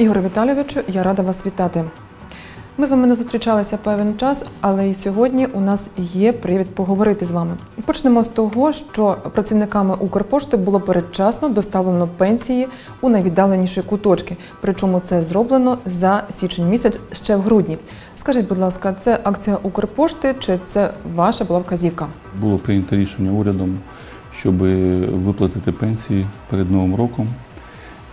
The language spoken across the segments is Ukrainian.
Ігор Віталійовичу, я рада вас вітати. Ми з вами не зустрічалися певний час, але і сьогодні у нас є привід поговорити з вами. Почнемо з того, що працівниками Укрпошти було передчасно доставлено пенсії у найвіддаленіші куточки. Причому це зроблено за січень місяць ще в грудні. Скажіть, будь ласка, це акція Укрпошти чи це ваша була вказівка? Було прийнято рішення урядом, щоб виплатити пенсії перед Новим роком.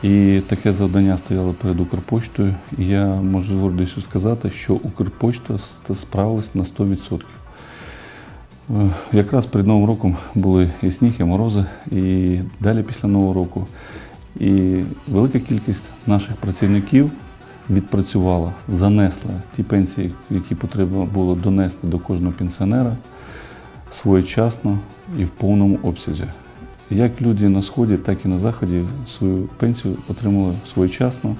І таке завдання стояло перед Укрпоштою. І я можу з гордістю сказати, що Укрпошта ст- справилась на 100%. Е, Якраз перед Новим роком були і сніг, і морози, і далі після Нового року. І велика кількість наших працівників відпрацювала, занесла ті пенсії, які потрібно було донести до кожного пенсіонера своєчасно і в повному обсязі. Як люди на сході, так і на заході свою пенсію отримали своєчасно.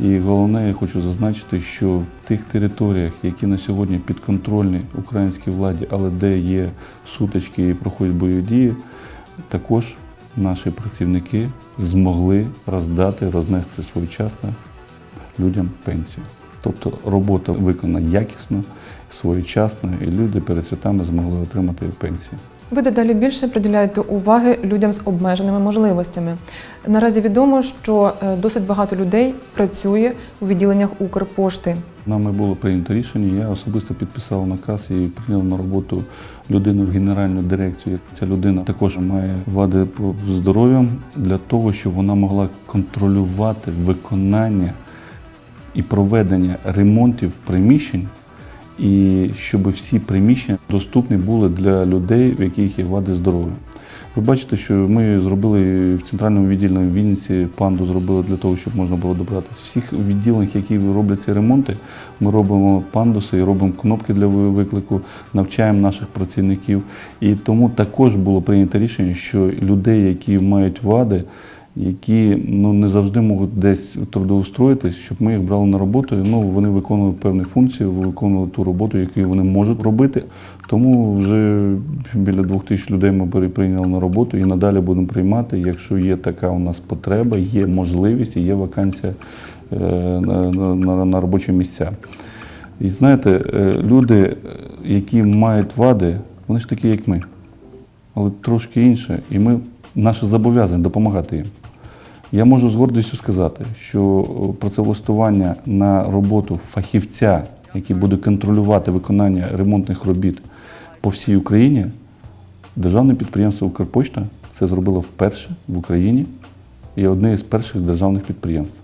І головне, я хочу зазначити, що в тих територіях, які на сьогодні підконтрольні українській владі, але де є сутички і проходять бойові дії, також наші працівники змогли роздати, рознести своєчасно людям пенсію. Тобто робота виконана якісно, своєчасно, і люди перед святами змогли отримати пенсію. Ви дедалі більше приділяєте уваги людям з обмеженими можливостями. Наразі відомо, що е, досить багато людей працює у відділеннях Укрпошти. Нами було прийнято рішення. Я особисто підписав наказ і прийняв на роботу людину в генеральну дирекцію. Ця людина також має вади по здоров'ям для того, щоб вона могла контролювати виконання і проведення ремонтів приміщень, і щоб всі приміщення доступні були для людей, в яких є вади здоров'я. Ви бачите, що ми зробили в центральному відділенні в Вінниці панду зробили для того, щоб можна було добратися. Всіх відділеннях, які роблять ці ремонти, ми робимо пандуси і робимо кнопки для виклику, навчаємо наших працівників. І тому також було прийнято рішення, що людей, які мають вади, які ну не завжди можуть десь трудоустроїтись, щоб ми їх брали на роботу. Ну вони виконували певні функції, виконували ту роботу, яку вони можуть робити. Тому вже біля двох тисяч людей ми прийняли на роботу і надалі будемо приймати, якщо є така у нас потреба, є можливість і є вакансія е, на, на, на, на робочі місця. І знаєте, е, люди, е, які мають вади, вони ж такі, як ми але трошки інше, і ми наше зобов'язання допомагати їм. Я можу з гордістю сказати, що працевлаштування на роботу фахівця, який буде контролювати виконання ремонтних робіт по всій Україні, державне підприємство Укрпочта це зробило вперше в Україні і одне із перших державних підприємств.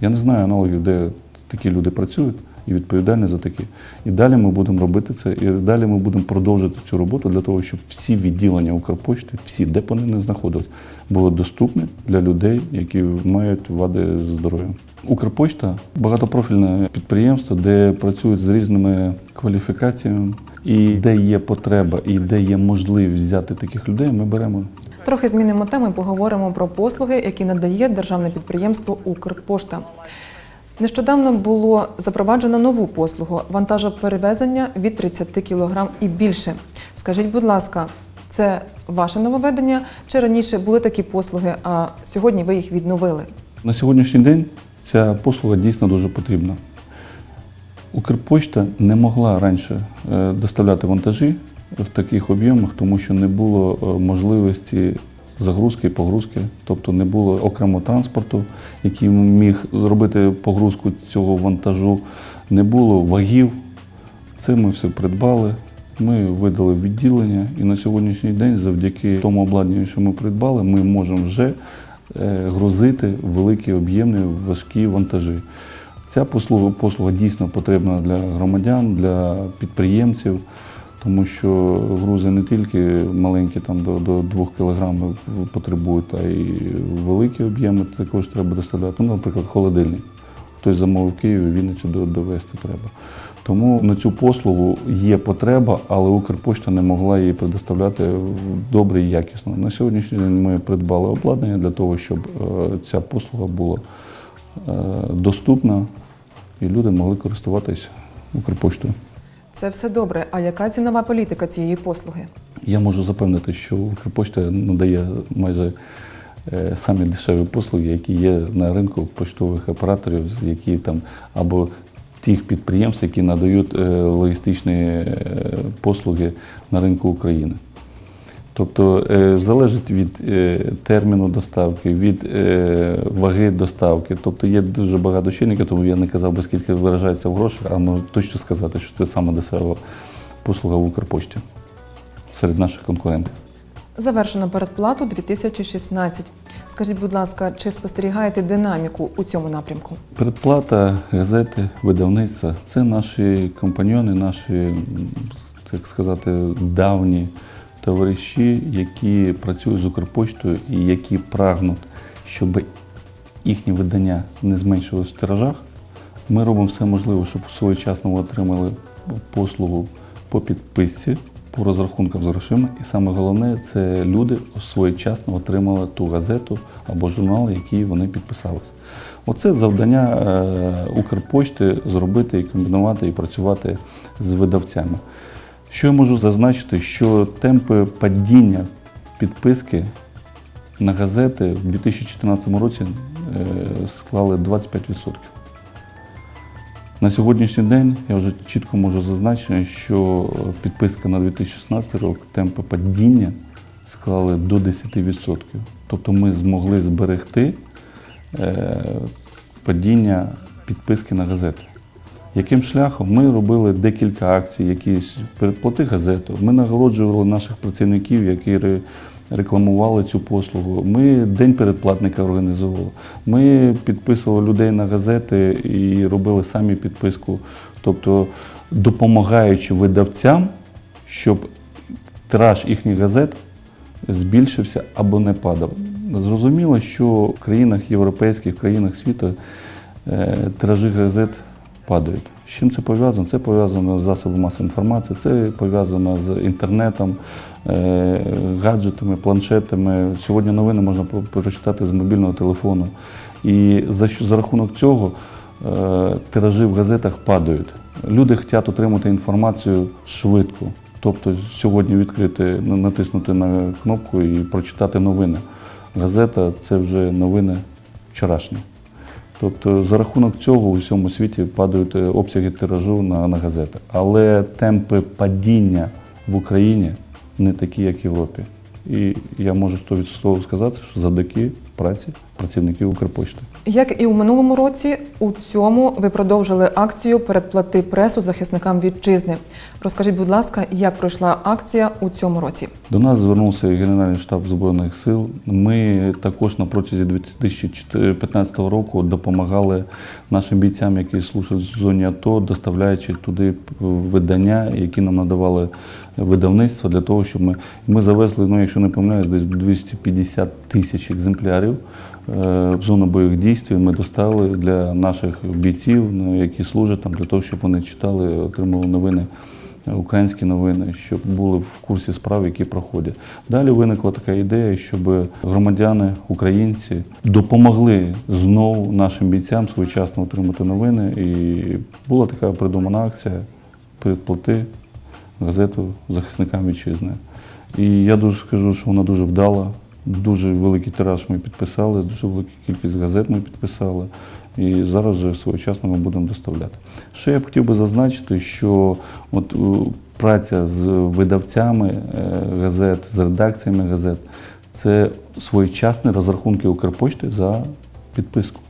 Я не знаю аналогів, де такі люди працюють і відповідальні за такі. І далі ми будемо робити це, і далі ми будемо продовжувати цю роботу для того, щоб всі відділення Укрпошти, всі, де б вони не знаходились, були доступні для людей, які мають вади здоров'я. Укрпошта багатопрофільне підприємство, де працюють з різними кваліфікаціями, і де є потреба, і де є можливість взяти таких людей, ми беремо. Трохи змінимо тему і поговоримо про послуги, які надає державне підприємство Укрпошта. Нещодавно було запроваджено нову послугу вантажоперевезення від 30 кг і більше. Скажіть, будь ласка, це ваше нововведення чи раніше були такі послуги, а сьогодні ви їх відновили? На сьогоднішній день ця послуга дійсно дуже потрібна. Укрпочта не могла раніше е, доставляти вантажі в таких об'ємах, тому що не було е, можливості загрузки погрузки, тобто не було окремо транспорту, який міг зробити погрузку цього вантажу, не було вагів. Це ми все придбали. Ми видали відділення, і на сьогоднішній день, завдяки тому обладнанню, що ми придбали, ми можемо вже е, грузити великі об'ємні важкі вантажі. Ця послуга, послуга дійсно потрібна для громадян, для підприємців, тому що грузи не тільки маленькі, там до, до 2 кг потребують, а й великі об'єми також треба доставляти. Ну, наприклад, холодильник. Хтось замовив Києві, Вінницю до- довезти треба. Тому на цю послугу є потреба, але Укрпошта не могла її предоставляти добре і якісно. На сьогоднішній день ми придбали обладнання для того, щоб е, ця послуга була е, доступна і люди могли користуватись Укрпоштою. Це все добре. А яка цінова політика цієї послуги? Я можу запевнити, що Укрпошта надає майже е, самі дешеві послуги, які є на ринку поштових операторів, які там або тих підприємств, які надають е, логістичні е, послуги на ринку України. Тобто е, залежить від е, терміну доставки, від е, ваги доставки. Тобто є дуже багато чинників, тому я не казав би, скільки виражається в грошах, а можу точно сказати, що це саме дешева послуга в Укрпошті серед наших конкурентів. Завершено передплату 2016. Скажіть, будь ласка, чи спостерігаєте динаміку у цьому напрямку? Передплата, газети, видавництва це наші компаньони, наші, так сказати, давні товариші, які працюють з Укрпоштою і які прагнуть, щоб їхні видання не зменшилось в тиражах. Ми робимо все можливе, щоб своєчасно ви отримали послугу по підписці, по розрахункам з грошима. І саме головне, це люди своєчасно отримали ту газету або журнал, який вони підписалися. Оце завдання е, Укрпошти зробити і комбінувати і працювати з видавцями. Що я можу зазначити, що темпи падіння підписки на газети в 2014 році е, склали 25%. На сьогоднішній день я вже чітко можу зазначити, що підписка на 2016 рік темпи падіння склали до 10%. Тобто ми змогли зберегти е, падіння підписки на газети. Яким шляхом ми робили декілька акцій, якісь передплати газету. Ми нагороджували наших працівників, які рекламували цю послугу. Ми день передплатника організовували. Ми підписували людей на газети і робили самі підписку, тобто допомагаючи видавцям, щоб тираж їхніх газет збільшився або не падав. Зрозуміло, що в країнах європейських, в країнах світу е, тиражі газет падають. З чим це пов'язано? Це пов'язано з засобами масової інформації, це пов'язано з інтернетом, е, гаджетами, планшетами. Сьогодні новини можна прочитати з мобільного телефону. І за, за рахунок цього е, тиражі в газетах падають. Люди хочуть отримати інформацію швидко. Тобто сьогодні відкрити, натиснути на кнопку і прочитати новини. Газета це вже новини вчорашні. Тобто за рахунок цього у всьому світі падають е, обсяги тиражу на, на газети. Але темпи падіння в Україні не такі, як в Європі. І я можу 100% сказати, що завдяки праці працівників Укрпошти. Як і у минулому році, у цьому ви продовжили акцію передплати пресу захисникам вітчизни. Розкажіть, будь ласка, як пройшла акція у цьому році? До нас звернувся Генеральний штаб Збройних сил. Ми також на протязі 2015 року допомагали нашим бійцям, які служать в зоні АТО, доставляючи туди видання, які нам надавали видавництво для того, щоб ми, ми завезли, ну якщо не помиляюсь, десь 250 тисяч екземплярів е, в зону бойових дій. Ми доставили для наших бійців, ну, які служать там, для того, щоб вони читали, отримали новини українські новини, щоб були в курсі справ, які проходять. Далі виникла така ідея, щоб громадяни, українці допомогли знову нашим бійцям своєчасно отримати новини. І була така придумана акція передплати газету захисникам вітчизни. І я дуже скажу, що вона дуже вдала. Дуже великий тираж ми підписали, дуже велику кількість газет ми підписали. І зараз вже своєчасно ми будемо доставляти. Ще я б хотів би зазначити, що от е, праця з видавцями е, газет, з редакціями газет це своєчасні розрахунки Укрпошти за підписку.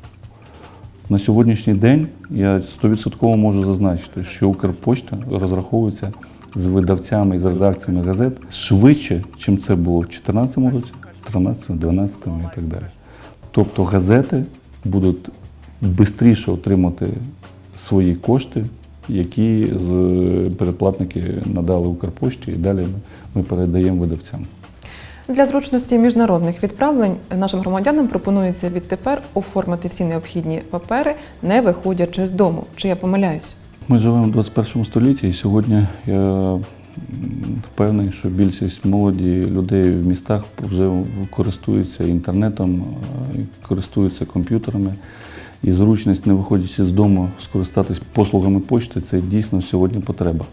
На сьогоднішній день я 100% можу зазначити, що Укрпошта розраховується з видавцями і з редакціями газет швидше, чим це було в 2014 році, 2013, 2012 і так далі. Тобто газети будуть швидше отримати свої кошти, які передплатники надали Укрпошті, і далі ми передаємо видавцям. Для зручності міжнародних відправлень нашим громадянам пропонується відтепер оформити всі необхідні папери, не виходячи з дому. Чи я помиляюсь? Ми живемо в 21 столітті, і сьогодні я впевнений, що більшість молоді людей в містах вже користуються інтернетом, е, користуються комп'ютерами. І зручність, не виходячи з дому, скористатись послугами почти це дійсно сьогодні потреба.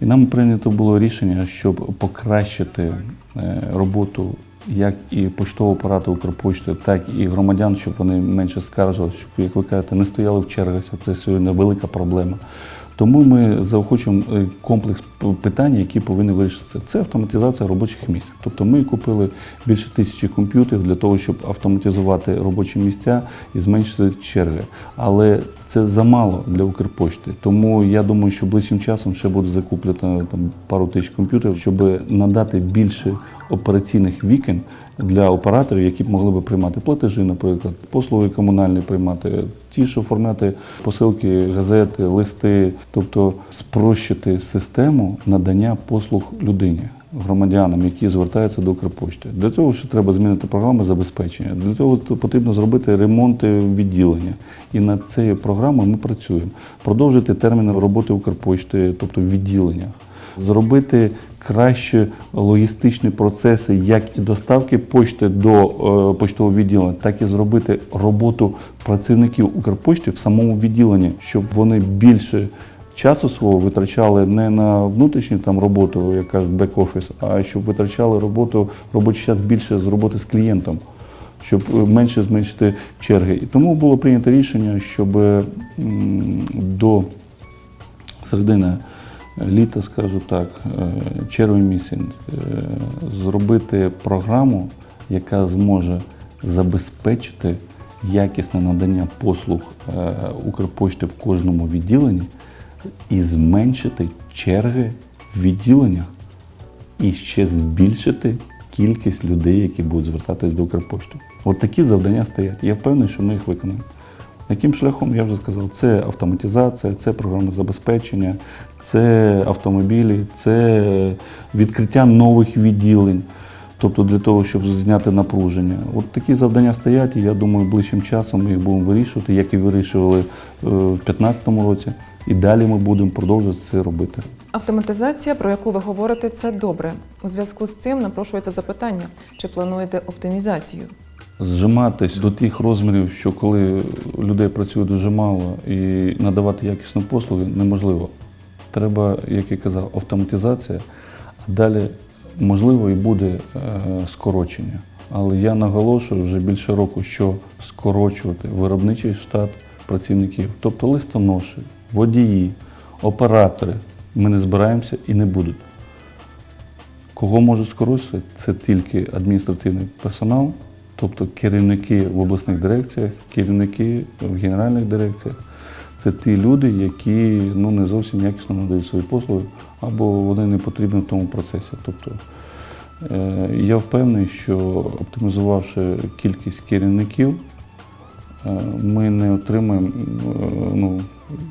І нам прийнято було рішення, щоб покращити е, роботу як і поштового апарату Укрпошти, так і громадян, щоб вони менше скаржили, щоб, як ви кажете, не стояли в чергах. Це сьогодні велика проблема. Тому ми заохочуємо е, комплекс питань, які повинні вирішитися. Це автоматизація робочих місць. Тобто ми купили більше тисячі комп'ютерів для того, щоб автоматизувати робочі місця і зменшити черги. Але це замало для Укрпошти. Тому я думаю, що ближчим часом ще буде закуплено там пару тисяч комп'ютерів, щоб надати більше операційних вікон для операторів, які б могли би приймати платежі, наприклад, послуги комунальні приймати, ті, що оформляти посилки, газети, листи, тобто спрощити систему надання послуг людині. Громадянам, які звертаються до Укрпошти. Для того, що треба змінити програми забезпечення, для того потрібно зробити ремонти відділення. І над цією програмою ми працюємо. Продовжити терміни роботи Укрпошти, тобто в відділеннях зробити краще логістичні процеси, як і доставки почти до е, поштового відділення, так і зробити роботу працівників Укрпошти в самому відділенні, щоб вони більше часу свого витрачали не на внутрішню там роботу, як кажуть, бек-офіс, а щоб витрачали роботу робочий час більше з роботи з клієнтом щоб е, менше зменшити черги. І тому було прийнято рішення, щоб до середини літа, скажу так, е, червень місяць, е, зробити програму, яка зможе забезпечити якісне надання послуг е, Укрпошти в кожному відділенні і зменшити черги в відділеннях і ще збільшити кількість людей, які будуть звертатись до Укрпошти. От такі завдання стоять. Я впевнений, що ми їх виконаємо. Яким шляхом, я вже сказав, це автоматизація, це програмне забезпечення, це автомобілі, це відкриття нових відділень. Тобто для того, щоб зняти напруження. От такі завдання стоять, і я думаю, ближчим часом ми їх будемо вирішувати, як і вирішували е, в 2015 році. І далі ми будемо продовжувати це робити. Автоматизація, про яку ви говорите, це добре. У зв'язку з цим напрошується запитання, чи плануєте оптимізацію? Зжиматись до тих розмірів, що коли людей працює дуже мало і надавати якісну послуги неможливо. Треба, як я казав, автоматизація, а далі можливо і буде е, скорочення. Але я наголошую вже більше року, що скорочувати виробничий штат працівників, тобто листоноші, водії, оператори, ми не збираємося і не будуть. Кого можуть скоротити? Це тільки адміністративний персонал, тобто керівники в обласних дирекціях, керівники в генеральних дирекціях. Це ті люди, які ну, не зовсім якісно надають свої послуги, або вони не потрібні в тому процесі. Тобто, е, я впевнений, що оптимізувавши кількість керівників, е, ми не отримаємо е, ну,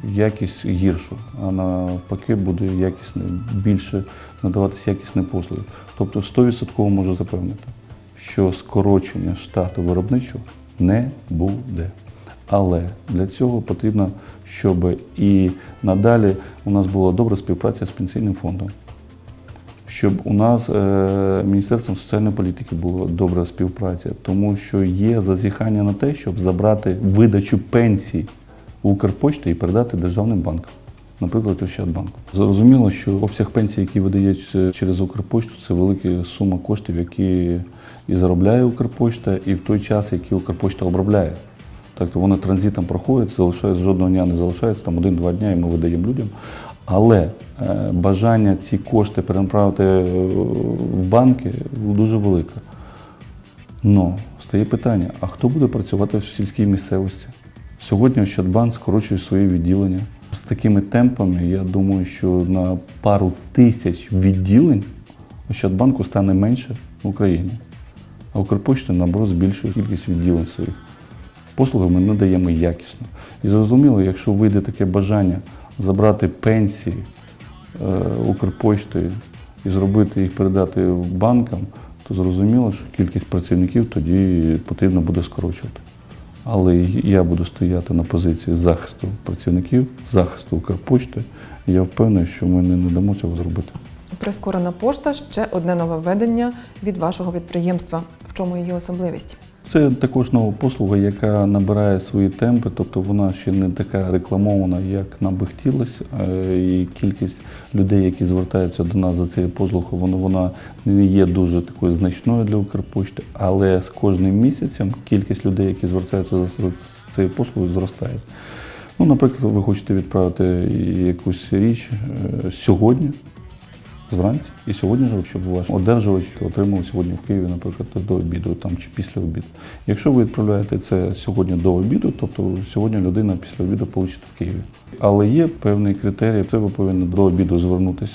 якість гіршу, а навпаки буде якісне, більше надаватися якісні послуги. Тобто 100% можу запевнити, що скорочення штату виробничого не буде. Але для цього потрібно, щоб і надалі у нас була добра співпраця з пенсійним фондом, щоб у нас е, Міністерством соціальної політики була добра співпраця, тому що є зазіхання на те, щоб забрати видачу пенсій у Укрпочти і передати державним банкам, наприклад, Ощадбанку. Зрозуміло, що обсяг пенсій, який видається через Укрпошту, це велика сума коштів, які і заробляє Укрпошта, і в той час, який Укрпошта обробляє. Тобто вони транзитом проходять, залишаються жодного дня не залишається, там один-два дня і ми видаємо людям. Але е, бажання ці кошти перенаправити е, в банки дуже велике. Ну, стає питання: а хто буде працювати в сільській місцевості? Сьогодні Ощадбанк скорочує свої відділення. З такими темпами, я думаю, що на пару тисяч відділень Ощадбанку стане менше в Україні. А Укрпочта, наоборот, збільшує кількість відділень своїх. Послуги ми надаємо якісно. І зрозуміло, якщо вийде таке бажання забрати пенсії е, Укрпоштою і зробити їх передати банкам, то зрозуміло, що кількість працівників тоді потрібно буде скорочувати. Але я буду стояти на позиції захисту працівників, захисту Укрпошти. І я впевнений, що ми не дамо цього зробити. Прискорена пошта ще одне нововведення від вашого підприємства. Чому її особливість? Це також нова послуга, яка набирає свої темпи, тобто вона ще не така рекламована, як нам би хотілося. Е, І кількість людей, які звертаються до нас за цією послугою, вона, вона не є дуже такою значною для Укрпошти, але з кожним місяцем кількість людей, які звертаються за за цією послугою, зростає. Ну, наприклад, ви хочете відправити якусь річ е, сьогодні, зранці і сьогодні ж, щоб ваш одержувач отримав сьогодні в Києві, наприклад, до обіду там, чи після обіду. Якщо ви відправляєте це сьогодні до обіду, тобто сьогодні людина після обіду получить в Києві. Але є певний критерій, це ви повинні до обіду звернутися.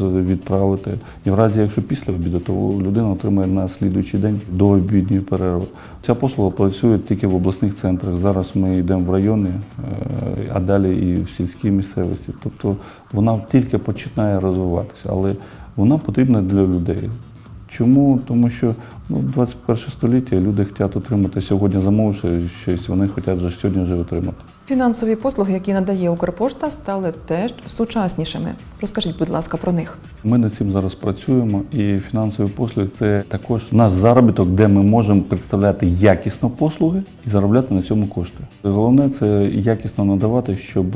Відправити. І в разі, якщо після обіду, то людина отримає на слідуючий день до обідньої перерви. Ця послуга працює тільки в обласних центрах. Зараз ми йдемо в райони, е, а далі і в сільській місцевості. Тобто вона тільки починає розвиватися, але вона потрібна для людей. Чому? Тому що ну, 21 століття люди хочуть отримати сьогодні, замовивши щось, вони хочуть вже сьогодні вже отримати. Фінансові послуги, які надає Укрпошта, стали теж сучаснішими. Розкажіть, будь ласка, про них. Ми над цим зараз працюємо, і фінансові послуги це також наш заробіток, де ми можемо представляти якісно послуги і заробляти на цьому кошти. Головне це якісно надавати, щоб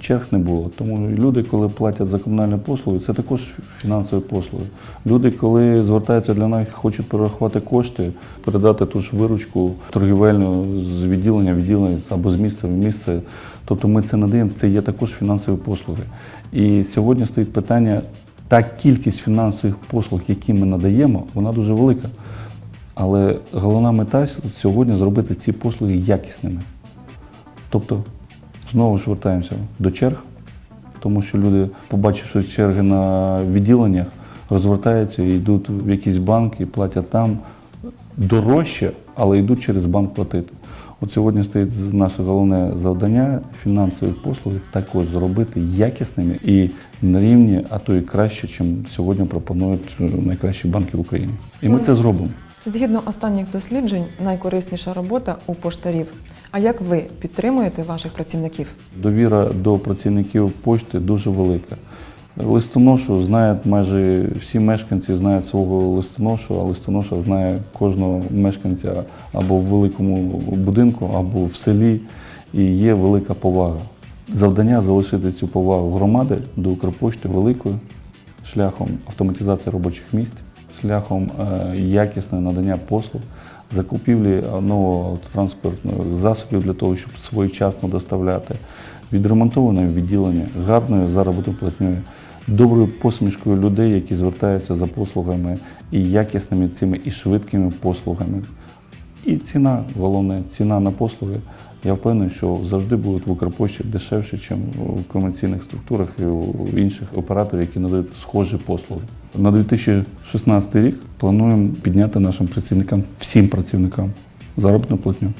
черг не було. Тому люди, коли платять за комунальні послуги, це також фінансові послуги. Люди, коли звертаються для нас, хочуть перерахувати кошти, передати ту ж виручку торгівельну з відділення відділення або з місця в місце. Тобто ми це надаємо, це є також фінансові послуги. І сьогодні стоїть питання, та кількість фінансових послуг, які ми надаємо, вона дуже велика. Але головна мета сьогодні зробити ці послуги якісними. Тобто, знову ж вертаємося до черг, тому що люди, побачивши черги на відділеннях, розвертаються і йдуть в якийсь банк і платять там дорожче, але йдуть через банк платити. От сьогодні стоїть наше головне завдання фінансові послуги також зробити якісними і на рівні, а то і краще, чим сьогодні пропонують найкращі банки в Україні. І ми це зробимо. Згідно останніх досліджень, найкорисніша робота у поштарів. А як ви підтримуєте ваших працівників? Довіра до працівників пошти дуже велика. Листоношу знають майже всі мешканці знають свого листоношу, а листоноша знає кожного мешканця або в великому будинку, або в селі, і є велика повага. Завдання залишити цю повагу громади до Укрпошти великою шляхом автоматизації робочих місць, шляхом е, якісного надання послуг, закупівлі нового автотранспортних засобів для того, щоб своєчасно доставляти, відремонтоване відділення, гарною заробітною платньою, доброю посмішкою людей, які звертаються за послугами і якісними цими і швидкими послугами. І ціна, головне, ціна на послуги. Я впевнений, що завжди будуть в Укрпошті дешевше, ніж в комерційних структурах і у інших операторів, які надають схожі послуги. На 2016 рік плануємо підняти нашим працівникам, всім працівникам, заробітну платню.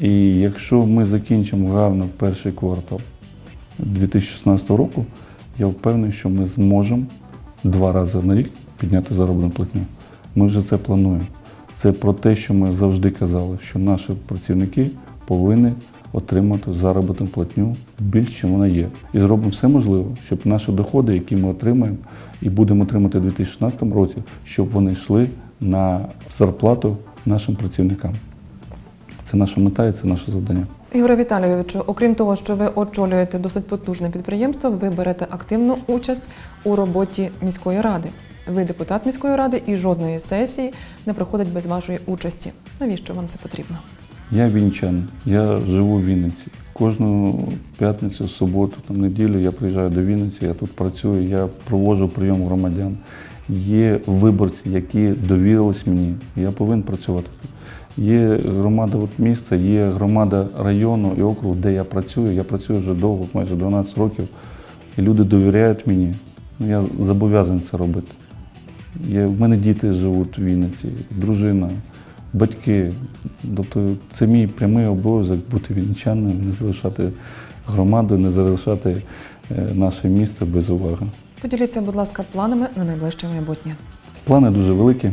І якщо ми закінчимо гарно перший квартал 2016 року, я впевнений, що ми зможемо два рази на рік підняти заробітну платню. Ми вже це плануємо. Це про те, що ми завжди казали, що наші працівники повинні отримати заробітну платню більш, чим вона є. І зробимо все можливе, щоб наші доходи, які ми отримаємо і будемо отримати у 2016 році, щоб вони йшли на зарплату нашим працівникам. Це наша мета і це наше завдання. Ігоре Віталійовичу, окрім того, що ви очолюєте досить потужне підприємство, ви берете активну участь у роботі міської ради. Ви депутат міської ради і жодної сесії не проходить без вашої участі. Навіщо вам це потрібно? Я вінничанин, я живу в Вінниці. Кожну п'ятницю, суботу, там, неділю я приїжджаю до Вінниці, я тут працюю, я проводжу прийом громадян. Є виборці, які довірились мені. Я повинен працювати тут. Є громада от міста, є громада району і округу, де я працюю. Я працюю вже довго, майже 12 років. І люди довіряють мені. Ну, Я зобов'язаний це робити. Є, в мене діти живуть в Вінниці, дружина, батьки. Тобто це мій прямий обов'язок бути вінничанином, не залишати громаду, не залишати е, наше місто без уваги. Поділіться, будь ласка, планами на найближче майбутнє. Плани дуже великі.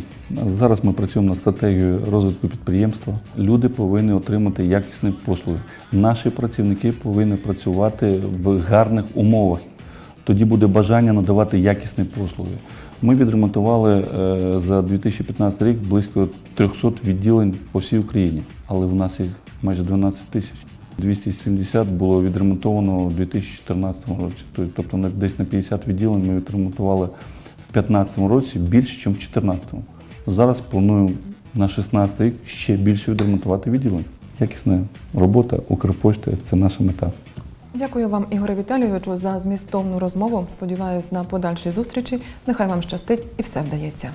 Зараз ми працюємо над стратегією розвитку підприємства. Люди повинні отримати якісні послуги. Наші працівники повинні працювати в гарних умовах. тоді буде бажання надавати якісні послуги. Ми відремонтували е, за 2015 рік близько 300 відділень по всій Україні, але в нас їх майже 12 тисяч. 270 було відремонтовано у 2014 році. Тобто десь на 50 відділень ми відремонтували в 2015 році більше, ніж в 2014. Зараз плануємо на 16 рік ще більше відремонтувати відділень. Якісна робота Укрпошти це наша мета. Дякую вам, Ігоре Віталійовичу, за змістовну розмову. Сподіваюсь на подальші зустрічі. Нехай вам щастить і все вдається.